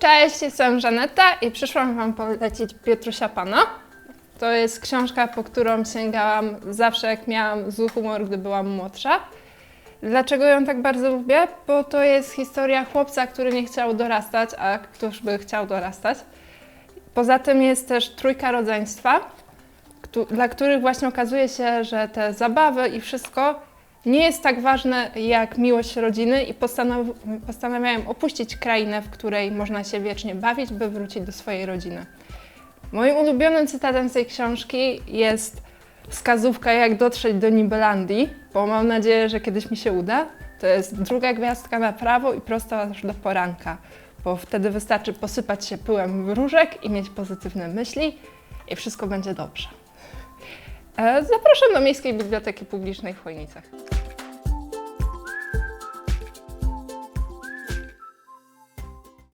Cześć, jestem Żaneta i przyszłam Wam polecić Piotrusia Pana. To jest książka, po którą sięgałam zawsze, jak miałam zły humor, gdy byłam młodsza. Dlaczego ją tak bardzo lubię? Bo to jest historia chłopca, który nie chciał dorastać, a któż by chciał dorastać. Poza tym jest też trójka rodzeństwa, dla których właśnie okazuje się, że te zabawy i wszystko nie jest tak ważne jak miłość rodziny i postanow- postanawiają opuścić krainę, w której można się wiecznie bawić, by wrócić do swojej rodziny. Moim ulubionym cytatem z tej książki jest wskazówka, jak dotrzeć do Nibelandii, bo mam nadzieję, że kiedyś mi się uda. To jest druga gwiazdka na prawo i prosto aż do poranka, bo wtedy wystarczy posypać się pyłem wróżek i mieć pozytywne myśli i wszystko będzie dobrze. E, Zapraszam do Miejskiej Biblioteki Publicznej w Chojnicach.